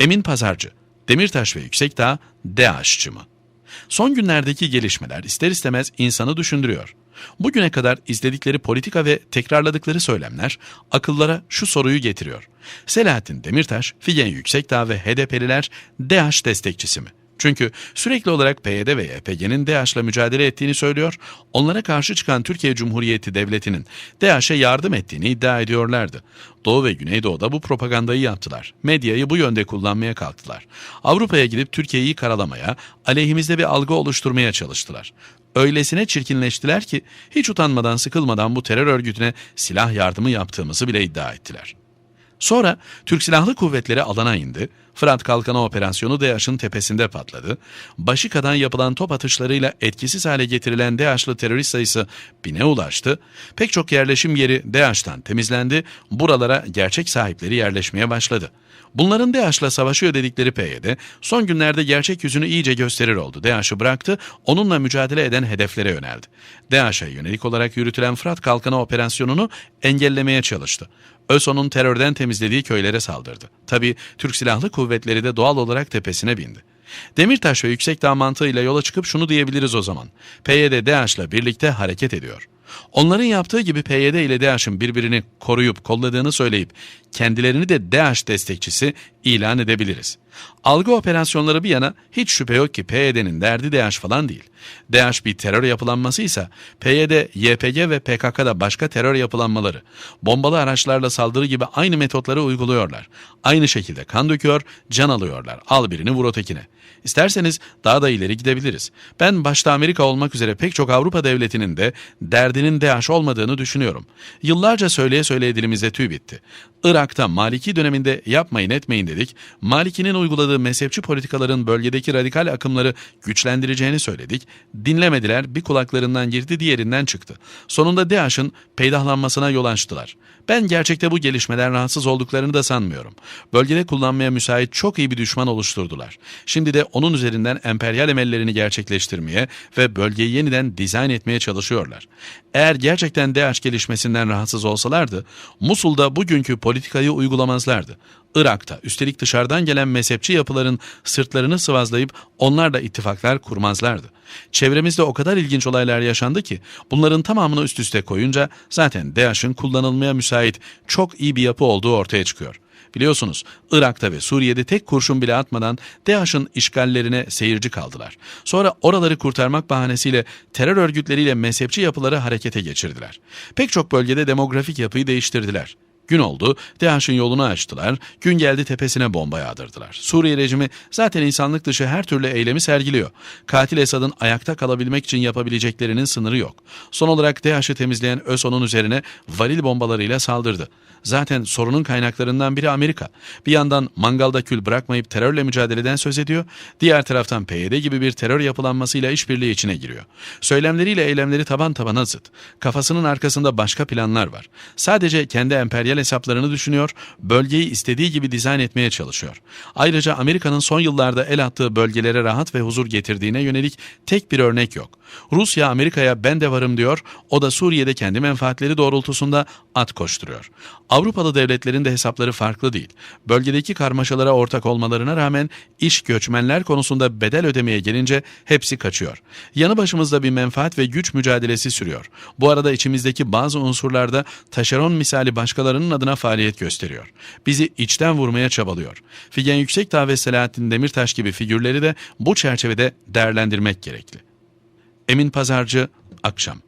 Emin Pazarcı, Demirtaş ve Yüksekdağ, DAEŞ'çı mı? Son günlerdeki gelişmeler ister istemez insanı düşündürüyor. Bugüne kadar izledikleri politika ve tekrarladıkları söylemler akıllara şu soruyu getiriyor. Selahattin Demirtaş, Figen Yüksekdağ ve HDP'liler DAEŞ destekçisi mi? Çünkü sürekli olarak PYD ve YPG'nin DAEŞ'la mücadele ettiğini söylüyor, onlara karşı çıkan Türkiye Cumhuriyeti Devleti'nin DAEŞ'e yardım ettiğini iddia ediyorlardı. Doğu ve Güneydoğu'da bu propagandayı yaptılar. Medyayı bu yönde kullanmaya kalktılar. Avrupa'ya gidip Türkiye'yi karalamaya, aleyhimizde bir algı oluşturmaya çalıştılar. Öylesine çirkinleştiler ki hiç utanmadan sıkılmadan bu terör örgütüne silah yardımı yaptığımızı bile iddia ettiler. Sonra Türk Silahlı Kuvvetleri alana indi, Fırat Kalkanı Operasyonu DAEŞ'ın tepesinde patladı, Başika'dan yapılan top atışlarıyla etkisiz hale getirilen DAEŞ'lı terörist sayısı bine ulaştı, pek çok yerleşim yeri DAEŞ'tan temizlendi, buralara gerçek sahipleri yerleşmeye başladı. Bunların DAEŞ'la savaşıyor dedikleri PYD, son günlerde gerçek yüzünü iyice gösterir oldu. DAEŞ'ı bıraktı, onunla mücadele eden hedeflere yöneldi. DAEŞ'e yönelik olarak yürütülen Fırat Kalkanı operasyonunu engellemeye çalıştı. ÖSO'nun terörden temizlediği köylere saldırdı. Tabi Türk Silahlı Kuvvetleri de doğal olarak tepesine bindi. Demirtaş ve Yüksekdağ mantığıyla yola çıkıp şunu diyebiliriz o zaman. PYD DAEŞ'la birlikte hareket ediyor. Onların yaptığı gibi PYD ile DAEŞ'in birbirini koruyup kolladığını söyleyip kendilerini de DAEŞ destekçisi ilan edebiliriz. Algı operasyonları bir yana hiç şüphe yok ki PYD'nin derdi DAEŞ falan değil. DAEŞ bir terör yapılanması ise PYD, YPG ve PKK'da başka terör yapılanmaları, bombalı araçlarla saldırı gibi aynı metotları uyguluyorlar. Aynı şekilde kan döküyor, can alıyorlar. Al birini vur ötekine. İsterseniz daha da ileri gidebiliriz. Ben başta Amerika olmak üzere pek çok Avrupa devletinin de derdinin DAEŞ olmadığını düşünüyorum. Yıllarca söyleye söyleye dilimize tüy bitti. Irak'ta Maliki döneminde yapmayın etmeyin dedik. Maliki'nin uyguladığı mezhepçi politikaların bölgedeki radikal akımları güçlendireceğini söyledik. Dinlemediler, bir kulaklarından girdi diğerinden çıktı. Sonunda DAEŞ'in peydahlanmasına yol açtılar. Ben gerçekte bu gelişmeden rahatsız olduklarını da sanmıyorum. Bölgede kullanmaya müsait çok iyi bir düşman oluşturdular. Şimdi de onun üzerinden emperyal emellerini gerçekleştirmeye ve bölgeyi yeniden dizayn etmeye çalışıyorlar. Eğer gerçekten DAEŞ gelişmesinden rahatsız olsalardı, Musul'da bugünkü politikayı uygulamazlardı. Irak'ta üstelik dışarıdan gelen mezhepçi yapıların sırtlarını sıvazlayıp onlarla ittifaklar kurmazlardı. Çevremizde o kadar ilginç olaylar yaşandı ki bunların tamamını üst üste koyunca zaten DAEŞ'in kullanılmaya müsait çok iyi bir yapı olduğu ortaya çıkıyor. Biliyorsunuz Irak'ta ve Suriye'de tek kurşun bile atmadan DAEŞ'in işgallerine seyirci kaldılar. Sonra oraları kurtarmak bahanesiyle terör örgütleriyle mezhepçi yapıları harekete geçirdiler. Pek çok bölgede demografik yapıyı değiştirdiler. Gün oldu, DAEŞ'in yolunu açtılar, gün geldi tepesine bomba yağdırdılar. Suriye rejimi zaten insanlık dışı her türlü eylemi sergiliyor. Katil Esad'ın ayakta kalabilmek için yapabileceklerinin sınırı yok. Son olarak DAEŞ'i temizleyen ÖSO'nun üzerine varil bombalarıyla saldırdı. Zaten sorunun kaynaklarından biri Amerika. Bir yandan mangalda kül bırakmayıp terörle mücadeleden söz ediyor, diğer taraftan PYD gibi bir terör yapılanmasıyla işbirliği içine giriyor. Söylemleriyle eylemleri taban tabana zıt. Kafasının arkasında başka planlar var. Sadece kendi emperyal hesaplarını düşünüyor, bölgeyi istediği gibi dizayn etmeye çalışıyor. Ayrıca Amerika'nın son yıllarda el attığı bölgelere rahat ve huzur getirdiğine yönelik tek bir örnek yok. Rusya Amerika'ya ben de varım diyor, o da Suriye'de kendi menfaatleri doğrultusunda at koşturuyor. Avrupalı devletlerin de hesapları farklı değil. Bölgedeki karmaşalara ortak olmalarına rağmen iş göçmenler konusunda bedel ödemeye gelince hepsi kaçıyor. Yanı başımızda bir menfaat ve güç mücadelesi sürüyor. Bu arada içimizdeki bazı unsurlarda taşeron misali başkalarının adına faaliyet gösteriyor. Bizi içten vurmaya çabalıyor. Figen Yüksekdağ ve Selahattin Demirtaş gibi figürleri de bu çerçevede değerlendirmek gerekli. Emin Pazarcı, Akşam